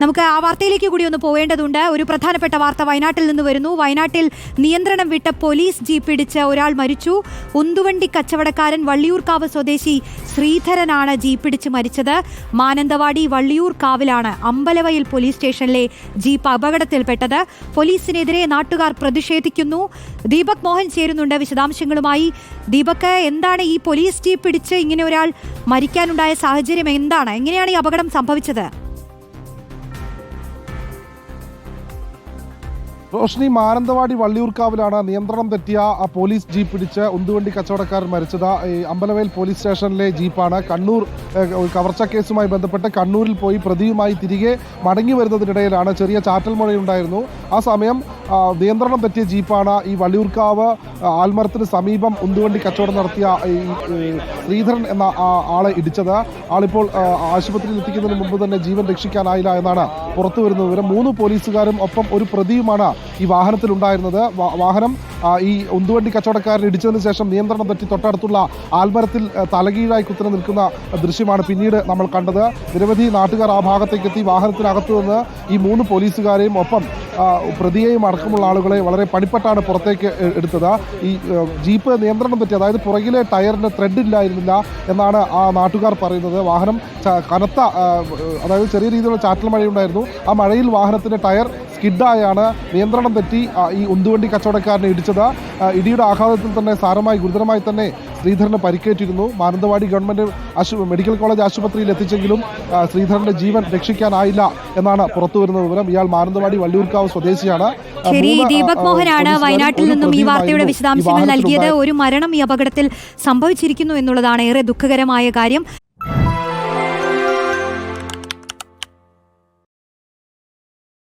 നമുക്ക് ആ വാർത്തയിലേക്ക് കൂടി ഒന്ന് പോവേണ്ടതുണ്ട്. ഒരു പ്രധാനപ്പെട്ട വാർത്ത വയനാട്ടിൽ നിന്ന് വരുന്നു. വയനാട്ടിൽ നിയന്ത്രണം വിട്ട പോലീസ് ജീപ്പ് ഇടിച്ച് ഒരാൾ മരിച്ചു. ഉന്തുവണ്ടി കച്ചവടക്കാരൻ വള്ളിയൂർക്കാവ് സ്വദേശി ശ്രീധരനാണ് ജീപ്പിടിച്ച് മരിച്ചത്. മാനന്തവാടി വള്ളിയൂർക്കാവിലാണ് അമ്പലവയൽ പോലീസ് സ്റ്റേഷനിലെ ജീപ്പ് അപകടത്തിൽപ്പെട്ടത്. പോലീസിനെതിരെ നാട്ടുകാർ പ്രതിഷേധിക്കുന്നു. ദീപക് മോഹൻ ചേരുന്നുണ്ട് വിശദാംശങ്ങളുമായി. ദീപക് എന്താണ് ഈ പോലീസ് ജീപ്പ് ഇടിച്ച് ഇങ്ങനെ ഒരാൾ മരിക്കാനുണ്ടായ സാഹചര്യം? എന്താണ്? എങ്ങനെയാണ് ഈ അപകടം സംഭവിച്ചത്? റോഷ്നി മാനന്തവാടി വള്ളിയൂർക്കാവിലാണ് നിയന്ത്രണം തെറ്റിയ ആ പോലീസ് ജീപ്പ് പിടിച്ച് ഉന്തുവണ്ടി കച്ചവടക്കാരൻ മരിച്ചത്. അമ്പലവയൽ പോലീസ് സ്റ്റേഷനിലെ ജീപ്പാണ്. കണ്ണൂർ കവർച്ച കേസുമായി ബന്ധപ്പെട്ട് കണ്ണൂരിൽ പോയി പ്രതിയുമായി തിരികെ മടങ്ങി വരുന്നതിനിടയിലാണ് ചെറിയ ചാറ്റൽ മഴയുണ്ടായിരുന്നു ആ സമയം നിയന്ത്രണം പറ്റിയ ജീപ്പാണ് ഈ വള്ളിയൂർക്കാവ് ആൽമരത്തിന് സമീപം ഉന്തുവണ്ടി കച്ചവടം നടത്തിയ ഈ ശ്രീധരൻ എന്ന ആളെ ഇടിച്ചത്. ആളിപ്പോൾ ആശുപത്രിയിൽ എത്തിക്കുന്നതിന് മുമ്പ് തന്നെ ജീവൻ രക്ഷിക്കാനായില്ല എന്നാണ് പുറത്തു വരുന്ന വിവരം. മൂന്ന് പോലീസുകാരും ഒപ്പം ഒരു പ്രതിയുമാണ് ഈ വാഹനത്തിൽ ഉണ്ടായിരുന്നത് വാഹനം ഈ ഉന്തുവണ്ടി കച്ചവടക്കാരൻ ഇടിച്ചതിന് ശേഷം നിയന്ത്രണം പറ്റി തൊട്ടടുത്തുള്ള ആൽമരത്തിൽ തലകീഴായി കുത്തനെ നിൽക്കുന്ന ദൃശ്യമാണ് പിന്നീട് നമ്മൾ കണ്ടത്. നിരവധി നാട്ടുകാർ ആ ഭാഗത്തേക്ക് എത്തി വാഹനത്തിനകത്തു നിന്ന് ഈ മൂന്ന് പോലീസുകാരെയും ഒപ്പം പ്രതിയെയും അടക്കമുള്ള ആളുകളെ വളരെ പണിപ്പെട്ടാണ് പുറത്തേക്ക് എടുത്തത്. ഈ ജീപ്പ് നിയന്ത്രണം പറ്റി അതായത് പുറകിലെ ടയറിന് ത്രെഡ് ഇല്ലായിരുന്നില്ല എന്നാണ് ആ നാട്ടുകാർ പറയുന്നത്. വാഹനം കനത്ത അതായത് ചെറിയ രീതിയിലുള്ള ചാറ്റൽ മഴയുണ്ടായിരുന്നു. ആ മഴയിൽ വാഹനത്തിന്റെ ടയർ സ്കിഡായാണ് നിയന്ത്രണം തെറ്റി ഈ ഉന്തുവണ്ടി കച്ചവടക്കാരനെ ഇടിച്ചത്. ഇടിയുടെ ആഘാതത്തിൽ തന്നെ സാരമായി ഗുരുതരമായി തന്നെ ശ്രീധരന് പരിക്കേറ്റിരുന്നു. മാനന്തവാടി ഗവൺമെന്റ് ആശു മെഡിക്കൽ കോളേജ് ആശുപത്രിയിൽ എത്തിച്ചെങ്കിലും ശ്രീധരന്റെ ജീവൻ രക്ഷിക്കാനായില്ല എന്നാണ് പുറത്തുവരുന്ന വിവരം. ഇയാൾ മാനന്തവാടി വള്ളിയൂർക്കാവ് സ്വദേശിയാണ്. ശരി ദീപക് മോഹനാണ് വയനാട്ടിൽ നിന്നും ഈ വാർത്തയുടെ വിശദാംശങ്ങൾ നൽകിയത്. ഒരു മരണം ഈ അപകടത്തിൽ സംഭവിച്ചിരിക്കുന്നു എന്നുള്ളതാണ് ഏറെ ദുഃഖകരമായ കാര്യം.